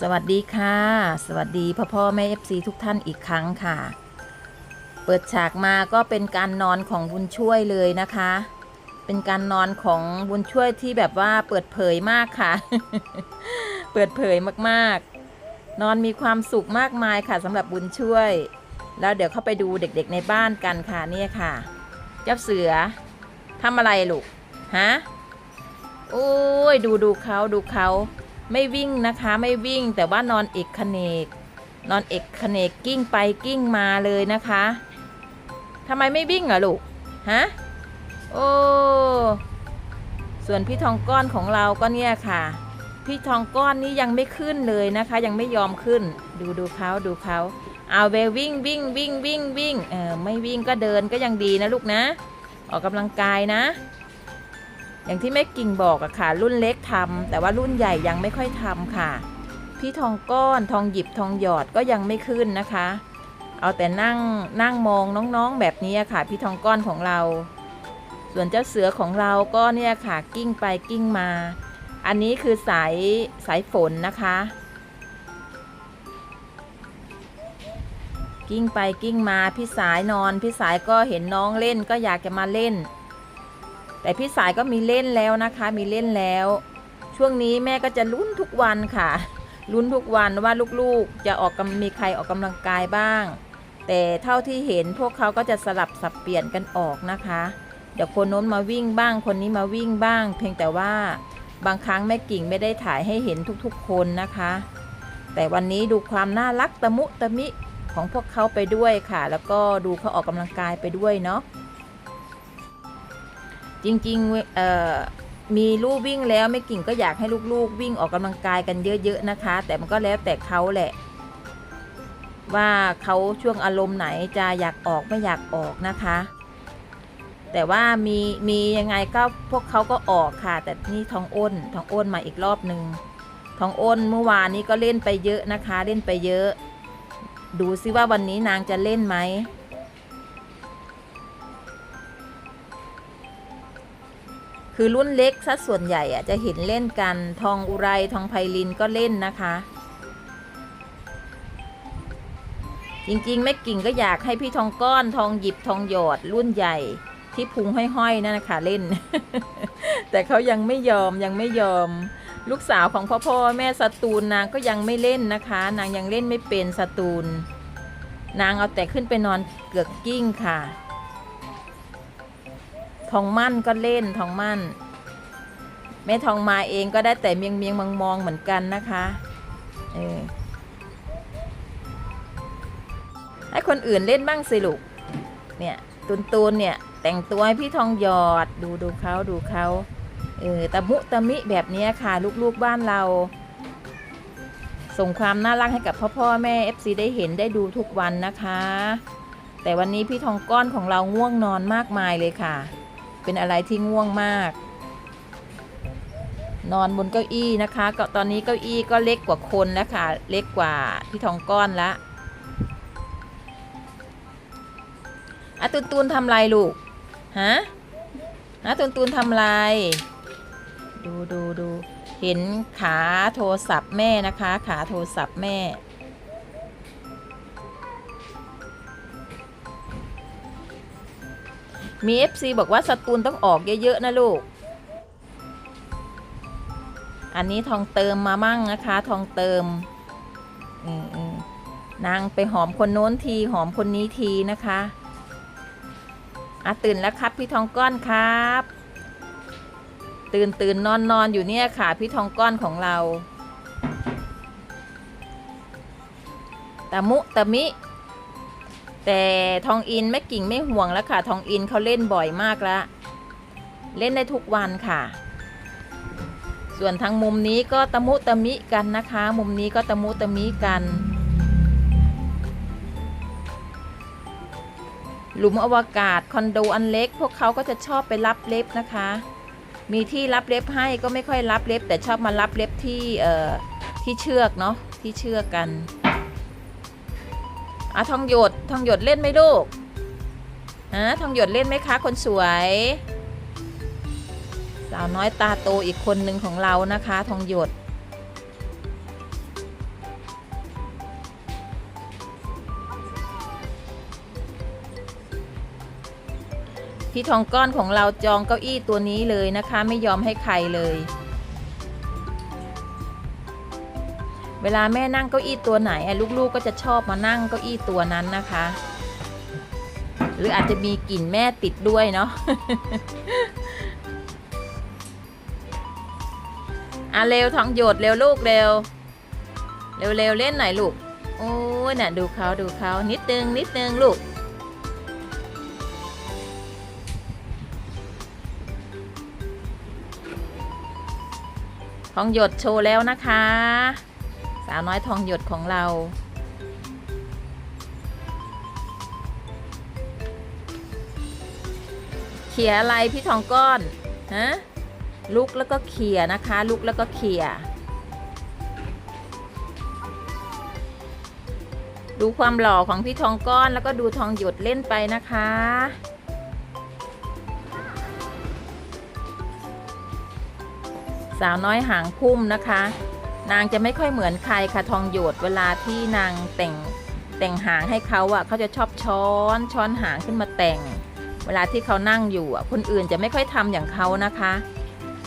สวัสดีค่ะ สวัสดีพ่อพ่อแม่เอฟซีทุกท่านอีกครั้งค่ะ เปิดฉากมาก็เป็นการนอนของบุญช่วยเลยนะคะ เป็นการนอนของบุญช่วยที่แบบว่าเปิดเผยมากค่ะ เปิดเผยมากๆ นอนมีความสุขมากมายค่ะสำหรับบุญช่วย แล้วเดี๋ยวเข้าไปดูเด็กๆในบ้านกันค่ะนี่ค่ะ เจ้าเสือทำอะไรลูกฮะโอ้ยดูดูเขาดูเขา ไม่วิ่งนะคะไม่วิ่งแต่ว่านอนเอกขเนก นอนเอกขเนกกิ้งไปกิ้งมาเลยนะคะทำไมไม่วิ่งเหรอลูกฮะโอ้ส่วนพี่ทองก้อนของเราก็เนี่ยค่ะ พี่ทองก้อนนี่ยังไม่ขึ้นเลยนะคะ ยังไม่ยอมขึ้น ดูดูเขาดูเขาเอาเววิ่งวิ่งวิ่งวิ่งวิ่งเออไม่วิ่งก็เดินก็ยังดีนะลูกนะ ออกกำลังกายนะ อย่างที่แม่กิ่งบอกอะค่ะ รุ่นเล็กทำแต่ว่ารุ่นใหญ่ยังไม่ค่อยทำค่ะ พี่ทองก้อนทองหยิบทองหยอดก็ยังไม่ขึ้นนะคะ เอาแต่นั่งนั่งมองน้องๆแบบนี้ค่ะ พี่ทองก้อนของเรา ส่วนเจ้าเสือของเราก็เนี่ยค่ะกิ้งไปกิ้งมา อันนี้คือสายสายฝนนะคะ กิ้งไปกิ้งมาพี่สายนอน พี่สายก็เห็นน้องเล่นก็อยากจะมาเล่น แต่พี่สายก็มีเล่นแล้วนะคะ มีเล่นแล้ว ช่วงนี้แม่ก็จะลุ้นทุกวันค่ะ ลุ้นทุกวันว่าลูกๆ จะออกกำมีใครออกกำลังกายบ้าง แต่เท่าที่เห็นพวกเขาก็จะสลับสับเปลี่ยนกันออกนะคะ เดี๋ยวคนโน้นมาวิ่งบ้าง คนนี้มาวิ่งบ้าง เพียงแต่ว่าบางครั้งแม่กิ่งไม่ได้ถ่ายให้เห็นทุกๆ คนนะคะ แต่วันนี้ดูความน่ารักตะมุตะมิของพวกเขาไปด้วยค่ะ แล้วก็ดูเขาออกกำลังกายไปด้วยเนาะ จริงๆเอ่อมีลูกวิ่งแล้วแม่กิ่งก็อยากให้ลูกๆ วิ่งออกกำลังกายกันเยอะ ๆ นะคะ แต่มันก็แล้วแต่เขาแหละ ว่าเขาช่วงอารมณ์ไหนจะอยากออกไม่อยากออกนะคะ แต่ว่ามีมียังไงก็พวกเขาก็ออกค่ะ แต่นี่ทองอ้นทองอ้นมาอีกรอบหนึ่งทองอ้นเมื่อวานนี้ก็เล่นไปเยอะนะคะ เล่นไปเยอะ ดูซิว่าวันนี้นางจะเล่นไหม คือรุ่นเล็กซะส่วนใหญ่อะจะเห็นเล่นกันทองอุไรทองไพลินก็เล่นนะคะ จริงๆแม่กิ่งก็อยากให้พี่ทองก้อนทองหยิบทองหยอดรุ่นใหญ่ที่พุงห้อยๆนั่นนะคะเล่น แต่เขายังไม่ยอมยังไม่ยอม ลูกสาวของพ่อพ่อแม่สตูลนางก็ยังไม่เล่นนะคะ นางยังเล่นไม่เป็นสตูลนางเอาแต่ขึ้นไปนอนเกือกกิ้งค่ะ ทองมั่นก็เล่นทองมั่น แม่ทองมาเองก็ได้แต่เมียงเมียงมองมองเหมือนกันนะคะเออให้คนอื่นเล่นบ้างสิลูกเนี่ยตูนตูนเนี่ยแต่งตัวให้พี่ทองหยอดดูดูเขาดูเขาเออตะมุตะมิแบบนี้ค่ะลูกๆบ้านเรา ส่งความน่ารักให้กับพ่อพ่อแม่ FC ได้เห็นได้ดูทุกวันนะคะ แต่วันนี้พี่ทองก้อนของเราง่วงนอนมากมายเลยค่ะ เป็นอะไรที่ง่วงมาก นอนบนเก้าอี้นะคะ ก็ตอนนี้เก้าอี้ก็เล็กกว่าคนแล้วค่ะ เล็กกว่าพี่ทองก้อนละอะตูนตูนทำไรลูก ฮะฮะตูนตูนทำไร ดูดูดู เห็นขาโทรศัพท์แม่นะคะ ขาโทรศัพท์แม่ มี FC บอกว่าสตูลต้องออกเยอะ ๆ นะลูก อันนี้ทองเติมมามั่งนะคะ ทองเติมนางไปหอมคนโน้นทีหอมคนนี้ทีนะคะอะตื่นแล้วครับพี่ทองก้อนครับ ตื่นตื่นนอนนอนอยู่เนี่ยค่ะ พี่ทองก้อนของเราตะมุตะมิ แต่ทองอินแม่กิ่งไม่ห่วงแล้วค่ะ ทองอินเขาเล่นบ่อยมากแล้ว เล่นได้ทุกวันค่ะ ส่วนทางมุมนี้ก็ตะมุตะมิกันนะคะ มุมนี้ก็ตะมุตะมิกัน หลุมอวกาศคอนโดอันเล็ก พวกเขาก็จะชอบไปรับเล็บนะคะ มีที่รับเล็บให้ก็ไม่ค่อยรับเล็บ แต่ชอบมารับเล็บที่เอ่อที่เชือกเนาะที่เชือกกัน อะทองหยดทองหยดเล่นไหมลูกฮะทองหยดเล่นไหมคะ คนสวย สาวน้อยตาโตอีกคนหนึ่งของเรานะคะ ทองหยดพี่ทองก้อนของเราจองเก้าอี้ตัวนี้เลยนะคะ ไม่ยอมให้ใครเลย เวลาแม่นั่งเก้าอี้ตัวไหนอะลูกๆก็จะชอบมานั่งเก้าอี้ตัวนั้นนะคะ หรืออาจจะมีกลิ่นแม่ติดด้วยเนาะอะเร็วทองหยดเร็วลูกเร็ว เร็วเร็วเล่นหน่อยลูก โอ้ยน่ะดูเขาดูเขานิดนึงนิดนึงลูกทองหยดโชว์แล้วนะคะ สาวน้อยทองหยดของเรา เขี่ยอะไรพี่ทองก้อนฮะลุกแล้วก็เขี่ยนะคะ ลุกแล้วก็เขี่ยดูความหล่อของพี่ทองก้อนแล้วก็ดูทองหยดเล่นไปนะคะ สาวน้อยหางพุ่มนะคะ นางจะไม่ค่อยเหมือนใครค่ะทองหยดเวลาที่นางแต่งแต่งหางให้เขาอะ่ะเขาจะชอบช้อนช้อนหางขึ้นมาแต่ง เวลาที่เขานั่งอยู่อะคนอื่นจะไม่ค่อยทำอย่างเขานะคะ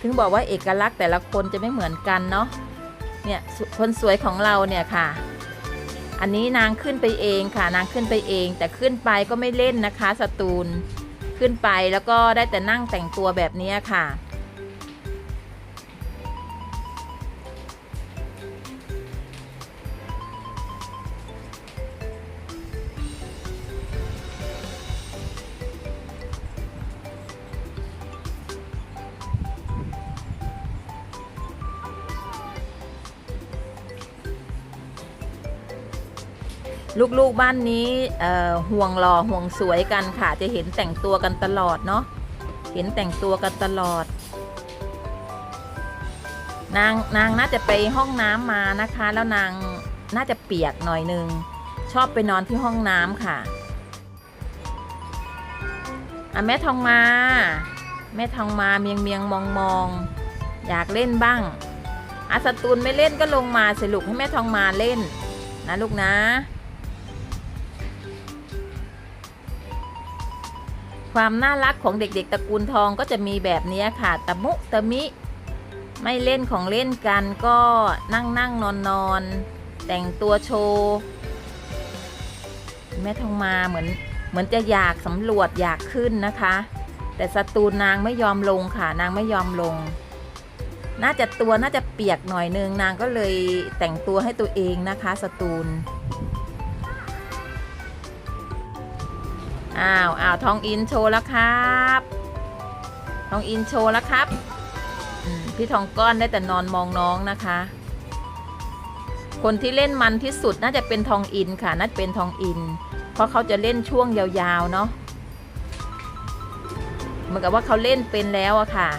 ถึงบอกว่าเอกลักษณ์แต่ละคนจะไม่เหมือนกันเนาะเนี่ยคนสวยของเราเนี่ยค่ะ อันนี้นางขึ้นไปเองค่ะ นางขึ้นไปเอง แต่ขึ้นไปก็ไม่เล่นนะคะสตูลขึ้นไปแล้วก็ได้แต่นั่งแต่งตัวแบบนี้ค่ะ ลูกๆบ้านนี้ห่วงหล่อห่วงสวยกันค่ะ จะเห็นแต่งตัวกันตลอดเนาะเห็นแต่งตัวกันตลอด นางนางน่าจะไปห้องน้ำมานะคะ แล้วนางน่าจะเปียกหน่อยนึง ชอบไปนอนที่ห้องน้ำค่ะอะแม่ทองมา แม่ทองมาเมียงเมียงมองมองอยากเล่นบ้างอาสตูนไม่เล่นก็ลงมาสิลูกให้แม่ทองมาเล่นนะลูกนะ ความน่ารักของเด็กๆตระกูลทองก็จะมีแบบนี้ค่ะ ตะมุตะมิ ไม่เล่นของเล่นกันก็นั่งนั่งนอนนอนแต่งตัวโชว์แม่ทองมาเหมือนเหมือนจะอยากสำรวจอยากขึ้นนะคะ แต่สตูนนางไม่ยอมลงค่ะนางไม่ยอมลง น่าจะตัวน่าจะเปียกหน่อยนึงนางก็เลยแต่งตัวให้ตัวเองนะคะสตูน อ้าวอ้าวทองอินโชว์แล้วครับ ทองอินโชว์แล้วครับพี่ทองก้อนได้แต่นอนมองน้องนะคะ คนที่เล่นมันที่สุดน่าจะเป็นทองอินค่ะ น่าจะเป็นทองอิน เพราะเขาจะเล่นช่วงยาวๆเนาะเหมือนกับว่าเขาเล่นเป็นแล้วอะค่ะ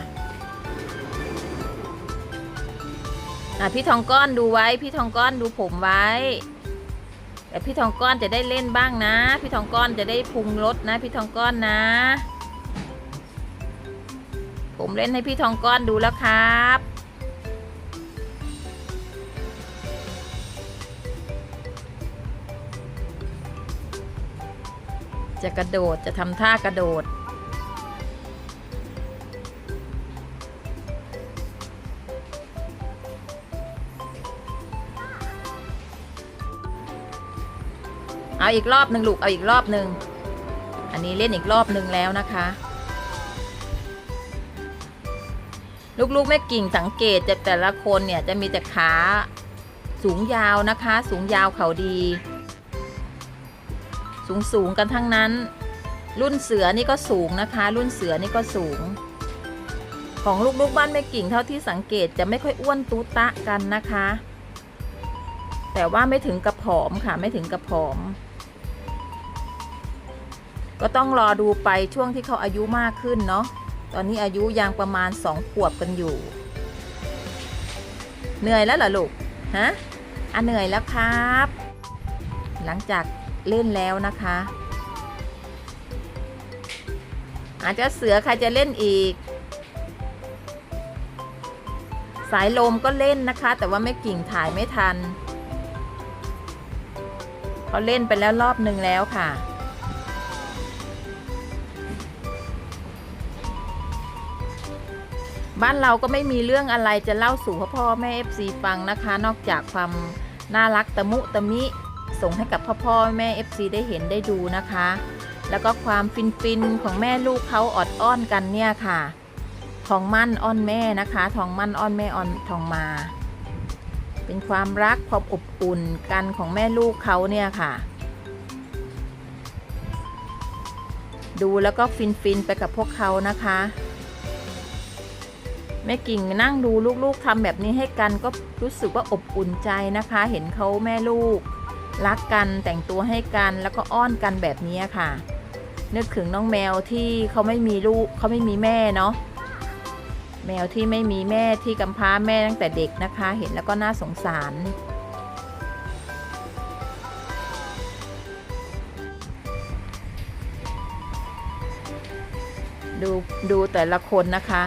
อะพี่ทองก้อนดูไว้ พี่ทองก้อนดูผมไว้ แต่พี่ทองก้อนจะได้เล่นบ้างนะ พี่ทองก้อนจะได้พุงรถนะ พี่ทองก้อนนะ ผมเล่นให้พี่ทองก้อนดูแล้วครับจะกระโดดจะทำท่ากระโดด เอาอีกรอบหนึ่งลูก เอาอีกรอบหนึ่ง อันนี้เล่นอีกรอบหนึ่งแล้วนะคะ ลูกๆแม่กิ่งสังเกตจะแต่ละคนเนี่ยจะมีแต่ขาสูงยาวนะคะ สูงยาวเขาดี สูงสูงกันทั้งนั้น รุ่นเสือนี่ก็สูงนะคะ รุ่นเสือนี่ก็สูง ของลูกๆบ้านแม่กิ่งเท่าที่สังเกตจะไม่ค่อยอ้วนตูตะกันนะคะแต่ว่าไม่ถึงกระผอมค่ะไม่ถึงกระผอม ก็ต้องรอดูไปช่วงที่เขาอายุมากขึ้นเนาะตอนนี้อายุยังประมาณสองขวบกันอยู่ เหนื่อยแล้วเหรอลูกฮะอะเหนื่อยแล้วครับ หลังจากเล่นแล้วนะคะ อาจจะเสือใครจะเล่นอีก สายลมก็เล่นนะคะ แต่ว่าไม่กิ่งถ่ายไม่ทันเขาเล่นไปแล้วรอบหนึ่งแล้วค่ะ บ้านเราก็ไม่มีเรื่องอะไรจะเล่าสู่พ่อพ่อแม่เอฟซีฟังนะคะ นอกจากความน่ารักตะมุตะมิส่งให้กับพ่อพ่อแม่เอฟซีได้เห็นได้ดูนะคะ แล้วก็ความฟินฟินของแม่ลูกเขาออดอ้อนกันเนี่ยค่ะทองมั่นอ้อนแม่นะคะทองมั่นอ้อนแม่อ้อนทองมา เป็นความรักความอบอุ่นกันของแม่ลูกเขาเนี่ยค่ะ ดูแล้วก็ฟินฟินไปกับพวกเขานะคะ แม่กิ่งนั่งดูลูกๆทำแบบนี้ให้กันก็รู้สึกว่าอบอุ่นใจนะคะ เห็นเขาแม่ลูก รักกันแต่งตัวให้กันแล้วก็อ้อนกันแบบนี้ค่ะ นึกถึงน้องแมวที่เขาไม่มีลูกเขาไม่มีแม่เนาะแมวที่ไม่มีแม่ที่กำพร้าแม่ตั้งแต่เด็กนะคะ เห็นแล้วก็น่าสงสาร ดูดูแต่ละคนนะคะ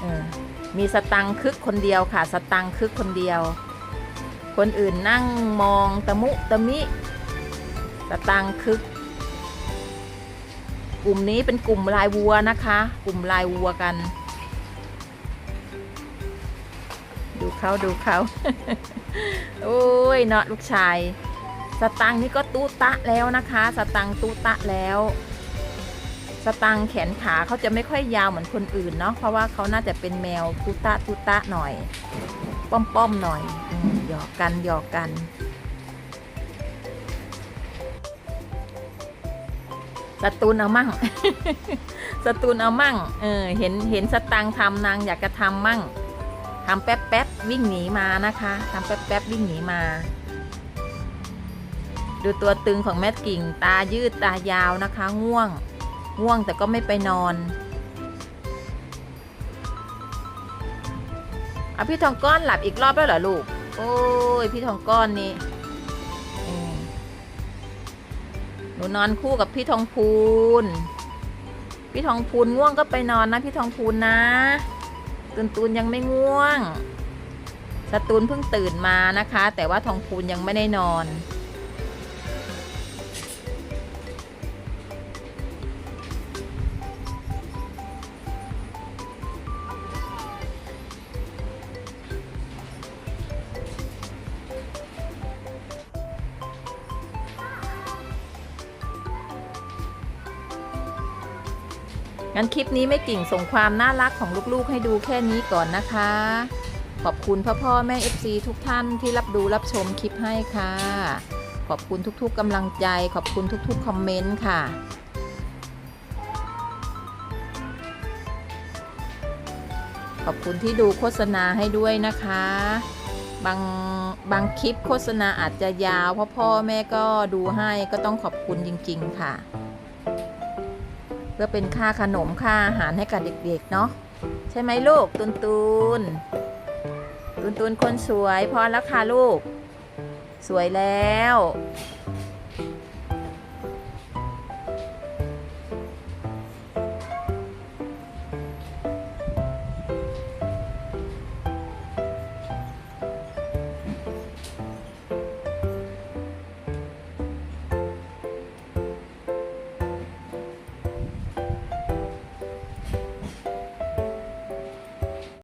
เออ มีสตังค์คึกคนเดียวค่ะ สตังค์คึกคนเดียว คนอื่นนั่งมองตะมุตะมิ สตังค์คึก กลุ่มนี้เป็นกลุ่มลายวัวนะคะ กลุ่มลายวัวกัน ดูเขาดูเขาโอ้ยเนาะลูกชาย สตังค์นี่ก็ตู้ตะแล้วนะคะ สตังค์ตู้ตะแล้ว สตังแขนขาเขาจะไม่ค่อยยาวเหมือนคนอื่นเนาะเพราะว่าเขาน่าจะเป็นแมวตุตะตุตะหน่อยป้อมป้อมๆหน่อยอหยอกกันหยอกกันสตูนเอามั่งสตูนเอามั่ง เออ เห็น เห็นสตังทำนางอยากจะทำมั่งทำแป๊บแป๊บวิ่งหนีมานะคะทำแป๊บแป๊บวิ่งหนีมา ดูตัวตึงของแม่กิ่ง ตายืดตายาวนะคะ ง่วง ง่วงแต่ก็ไม่ไปนอนอะพี่ทองก้อนหลับอีกรอบแล้วเหรอลูก โอ้ยพี่ทองก้อนนี่หนูนอนคู่กับพี่ทองพูน พี่ทองพูนง่วงก็ไปนอนนะ พี่ทองพูนนะตูนตูนยังไม่ง่วงสตูนเพิ่งตื่นมานะคะ แต่ว่าทองพูนยังไม่ได้นอน งั้นคลิปนี้ไม่กิ่งส่งความน่ารักของลูกๆ ให้ดูแค่นี้ก่อนนะคะ ขอบคุณพ่อพ่อแม่ FC ทุกท่านที่รับดูรับชมคลิปให้ค่ะ ขอบคุณทุกๆกำลังใจ ขอบคุณทุกๆคอมเมนต์ค่ะขอบคุณที่ดูโฆษณาให้ด้วยนะคะ บางบางคลิปโฆษณาอาจจะยาวเพราะพ่อแม่ก็ดูให้ก็ต้องขอบคุณจริง ๆ ค่ะ พื่อเป็นค่าขนมค่าอาหารให้กับเด็กๆเนาะใช่ไหมลูกตุนตุนตุนตุนคนสวยพอแล้วค่ะลูก สวยแล้ว